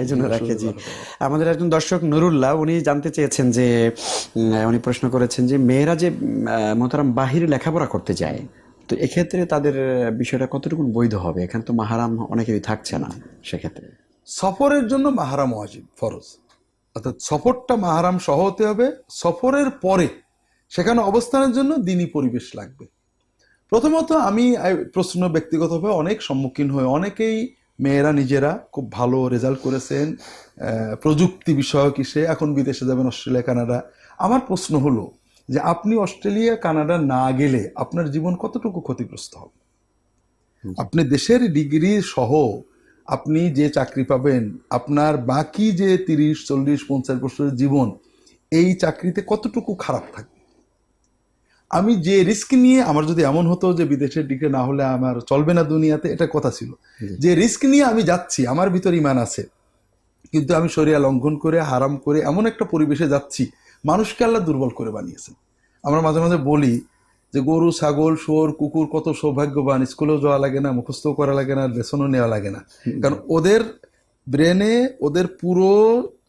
এই জন্য রাখে জি আমাদের একজন দর্শক নুরুল্লাহ উনি জানতে চেয়েছেন যে উনি প্রশ্ন করেছেন যে মেয়েরা যে মোহতারাম বাহিরে লেখাপড়া করতে যায় তো এক্ষেত্রে তাদের বিষয়টা কতটুকু বৈধ হবে? এখানে তো মাহারাম অনেকেরই থাকছে না সেক্ষেত্রে। সফরের জন্য মাহারাম ওয়াজিব ফরজ। অর্থাৎ সফরটা মাহারাম সহ হতে হবে সফরের পরে সেখানে অবস্থানের জন্য দিনই পরিবেশ লাগবে। প্রথমত আমি প্রশ্ন ব্যক্তিগতভাবে অনেক সম্মুখীন হয়ে অনেকেই মেয়েরা নিজেরা খুব ভালো রেজাল্ট করেছেন প্রযুক্তি বিষয়ক ইসে এখন বিদেশে যাবেন অস্ট্রেলিয়া কানাডা। আমার প্রশ্ন হলো যে আপনি অস্ট্রেলিয়া কানাডা না গেলে আপনার জীবন কতটুকু ক্ষতিগ্রস্ত হবে? আপনি দেশের ডিগ্রি সহ আপনি যে চাকরি পাবেন আপনার বাকি যে তিরিশ চল্লিশ পঞ্চাশ বছরের জীবন এই চাকরিতে কতটুকু খারাপ থাকবে? আমি যে রিস্ক নিয়ে আমার যদি এমন হতো যে বিদেশের ডিগ্রি না হলে আমার চলবে না দুনিয়াতে এটা কথা ছিল। যে রিস্ক নিয়ে আমি যাচ্ছি আমার ভিতর ইমান আছে। কিন্তু আমি শরিয়া লঙ্ঘন করে হারাম করে এমন একটা পরিবেশে যাচ্ছি মানুষকে আল্লাহ দুর্বল করে বানিয়েছেন। আমরা মাঝে মাঝে বলি যে গরু ছাগল শুয়োর কুকুর কত সৌভাগ্যবান স্কুলেও যাওয়া লাগে না মুখস্থ করা লাগে না লেসনও নেওয়া লাগে না। কারণ ওদের ব্রেনে ওদের পুরো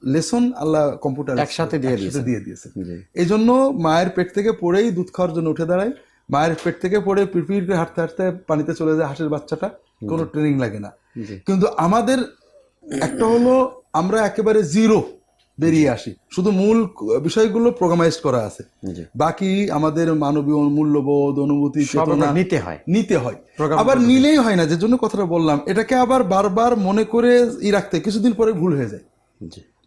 লেসন আল্লাহ কম্পিউটার একসাথে দিয়ে দিয়েছেন। দিয়ে দিয়েছে। এই জন্য মায়ের পেট থেকে পড়েই দুধ খাওয়ার জন্য উঠে দাঁড়ায়। মায়ের পেট থেকে পড়ে পিড়পিড় করে হাঁটতে হাঁটতে পানিতে চলে যায় হাঁসের বাচ্চাটা কোনো ট্রেনিং লাগে না। কিন্তু আমাদের একটা হলো আমরা একেবারে জিরো বেরিয়ে আসি। শুধু মূল বিষয়গুলো প্রোগ্রামাইজ করা আছে। বাকি আমাদের মানবীয় মূল্যবোধ অনুভূতি চেতনা নিতে হয়। নিতে হয়। আবার নিলেই হয়। না যে জন্য কথাটা বললাম। এটাকে আবার বারবার মনে করে ই রাখতে কিছুদিন পরে ভুল হয়ে যায়।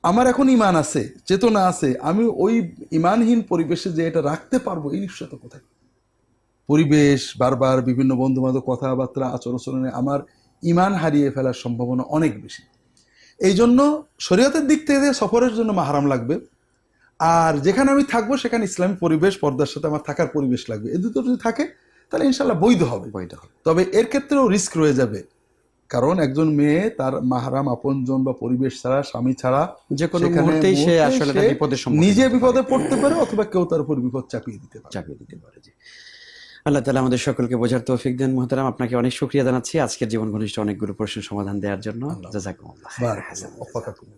আমার এখন ইমান আছে চেতনা আছে আমি ওই ইমানহীন পরিবেশে যে এটা রাখতে পারব এই নিশ্চয়তা কোথায় পরিবেশ বারবার বিভিন্ন বন্ধু বান্ধব কথাবার্তা আচরণ আচরণে আমার ইমান হারিয়ে ফেলার সম্ভাবনা অনেক বেশি। এই জন্য শরীয়তের দিক থেকে সফরের জন্য মাহারাম লাগবে। আর যেখানে আমি থাকব সেখানে ইসলামী পরিবেশ পর্দার সাথে আমার থাকার পরিবেশ লাগবে। এ দুটো যদি থাকে তাহলে ইনশাল্লাহ বৈধ হবে। বৈধ হবে। তবে এর ক্ষেত্রেও রিস্ক রয়ে যাবে। কারণ একজন মেয়ে তার মাহারাম আপনজন বা পরিবেশ ছাড়া স্বামী ছাড়া যে কোনো মুহূর্তেই সে আসলে বিপদের নিজে বিপদে পড়তে পারে অথবা কেউ তার উপর বিপদ চাপিয়ে দিতে পারে। চাপিয়ে দিতে পারে আল্লাহ তালা আমাদের সকলকে বোঝার তৌফিক দেন। মহতারাম আপনাকে অনেক শুক্রিয়া জানাচ্ছি আজকের জীবন ঘনিষ্ঠ অনেকগুলো প্রশ্নের সমাধান দেওয়ার জন্য। ওয়াফাকাকুম।